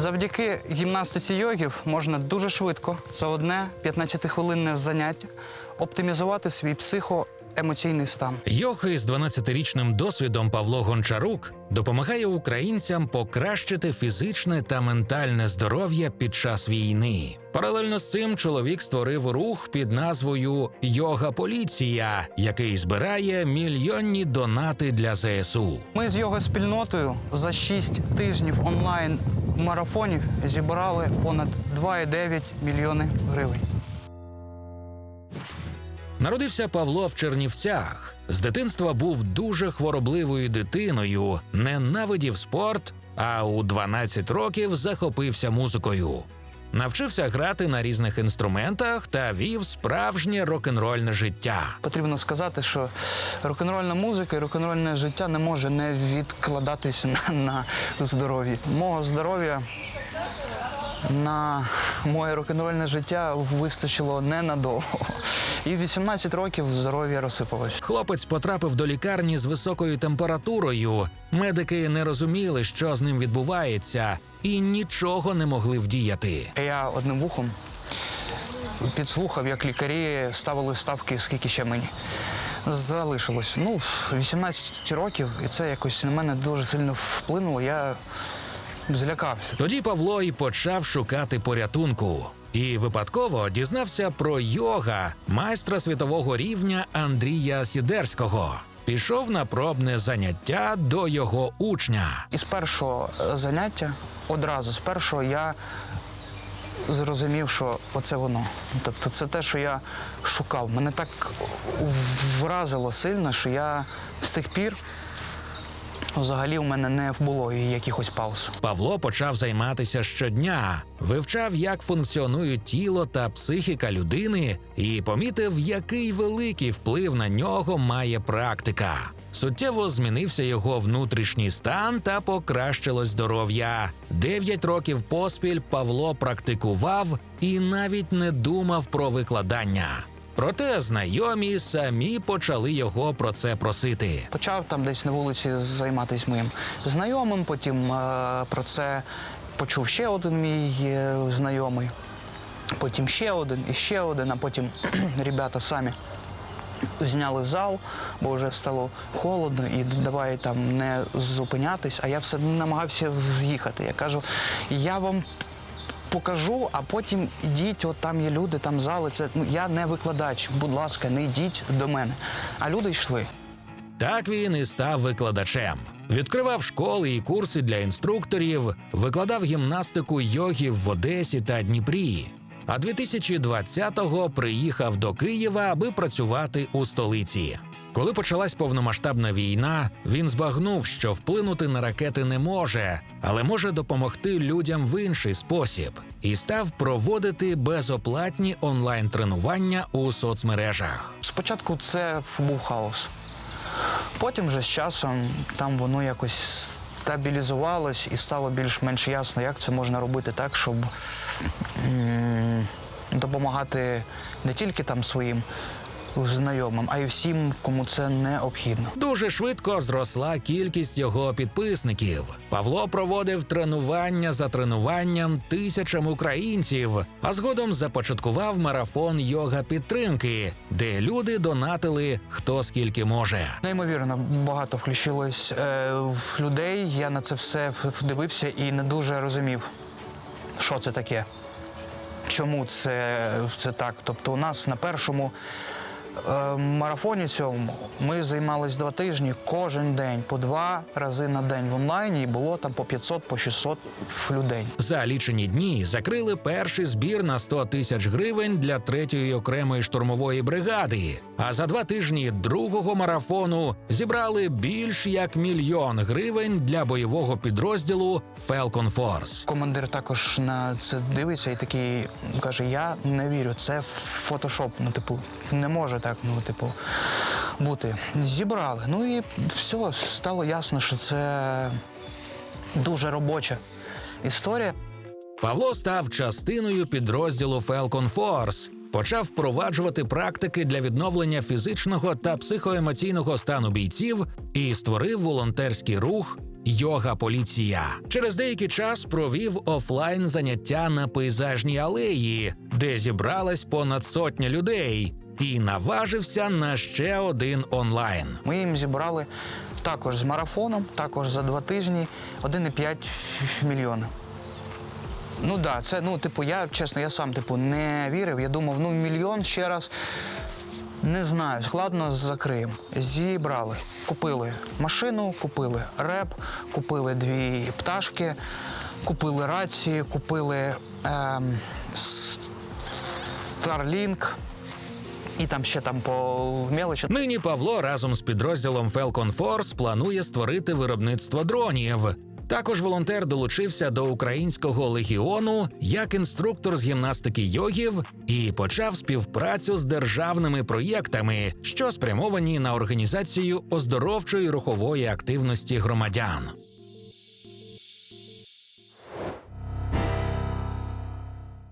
Завдяки гімнастиці йогів можна дуже швидко за одне 15-хвилинне заняття оптимізувати свій психоемоційний стан. Йоги з 12-річним досвідом Павло Гончарук допомагає українцям покращити фізичне та ментальне здоров'я під час війни. Паралельно з цим чоловік створив рух під назвою Йога Поліція, який збирає мільйонні донати для ЗСУ. Ми з його спільнотою за 6 тижнів онлайн марафонів зібрали понад 2,9 мільйони гривень. Народився Павло в Чернівцях. З дитинства був дуже хворобливою дитиною, ненавидів спорт, а у 12 років захопився музикою. Навчився грати на різних інструментах та вів справжнє рок-н-рольне життя. Потрібно сказати, що рок-н-рольна музика і рок-н-рольне життя не може не відкладатися на, на здоров'ї. Мого здоров'я на моє рок-н-рольне життя вистачило ненадовго. І в 18 років здоров'я розсипалось. Хлопець потрапив до лікарні з високою температурою. Медики не розуміли, що з ним відбувається, і нічого не могли вдіяти. Я одним вухом підслухав, як лікарі ставили ставки, скільки ще мені. Залишилось. Ну, 18 років, і це якось на мене дуже сильно вплинуло. Я злякався. Тоді Павло і почав шукати порятунку. І випадково дізнався про йога майстра світового рівня Андрія Сідерського. Пішов на пробне заняття до його учня. І з першого е, заняття, одразу з першого я зрозумів, що оце воно. Тобто це те, що я шукав. Мене так вразило сильно, що я з тих пір взагалі у мене не було якихось пауз. Павло почав займатися щодня, вивчав, як функціонують тіло та психіка людини, і помітив, який великий вплив на нього має практика. Суттєво змінився його внутрішній стан та покращилось здоров'я. Дев'ять років поспіль Павло практикував і навіть не думав про викладання. Проте знайомі самі почали його про це просити. Почав там десь на вулиці займатися моїм знайомим, потім е, про це почув ще один мій е, знайомий, потім ще один і ще один, а потім ребята самі. Зняли зал, бо вже стало холодно, і давай там не зупинятись. А я все намагався з'їхати. Я кажу, я вам покажу, а потім йдіть, от там є люди, там зали. Це ну я не викладач. Будь ласка, не йдіть до мене. А люди йшли. Так він і став викладачем. Відкривав школи і курси для інструкторів, викладав гімнастику йогів в Одесі та Дніпрі. А 2020-го приїхав до Києва, аби працювати у столиці. Коли почалась повномасштабна війна, він збагнув, що вплинути на ракети не може, але може допомогти людям в інший спосіб, і став проводити безоплатні онлайн-тренування у соцмережах. Спочатку це був хаос. Потім вже з часом там воно якось стабілізувалось і стало більш-менш ясно, як це можна робити так, щоб допомагати не тільки там своїм знайомим, а й всім, кому це необхідно. Дуже швидко зросла кількість його підписників. Павло проводив тренування за тренуванням тисячам українців, а згодом започаткував марафон йога підтримки, де люди донатили хто скільки може. Неймовірно, багато включилось е, в людей. Я на це все дивився і не дуже розумів, що це таке. Чому це, це так? Тобто, у нас на першому марафоні цьому ми займалися два тижні кожен день, по два рази на день в онлайні, і було там по 500, по 600 людей. За лічені дні закрили перший збір на 100 тисяч гривень для третьої окремої штурмової бригади. А за два тижні другого марафону зібрали більш як мільйон гривень для бойового підрозділу Falcon Force. Командир також на це дивиться і такий каже: Я не вірю, це фотошоп. Ну, типу, не так, ну, типу, бути. Зібрали. Ну і все, стало ясно, що це дуже робоча історія. Павло став частиною підрозділу Falcon Force, почав впроваджувати практики для відновлення фізичного та психоемоційного стану бійців і створив волонтерський рух Йога Поліція. Через деякий час провів офлайн заняття на пейзажній алеї, де зібралась понад сотня людей, і наважився на ще один онлайн. Ми їм зібрали також з марафоном, також за два тижні 1,5 мільйона. Ну так, да, це, ну, типу, я чесно, я сам типу, не вірив. Я думав, ну мільйон ще раз. Не знаю, складно закриємо. Зібрали, купили машину, купили реп, купили дві пташки, купили рації, купили ем, Starlink і там ще там по мелочі. Нині Павло разом з підрозділом Falcon Force планує створити виробництво дронів. Також волонтер долучився до українського легіону як інструктор з гімнастики йогів і почав співпрацю з державними проєктами, що спрямовані на організацію оздоровчої рухової активності громадян.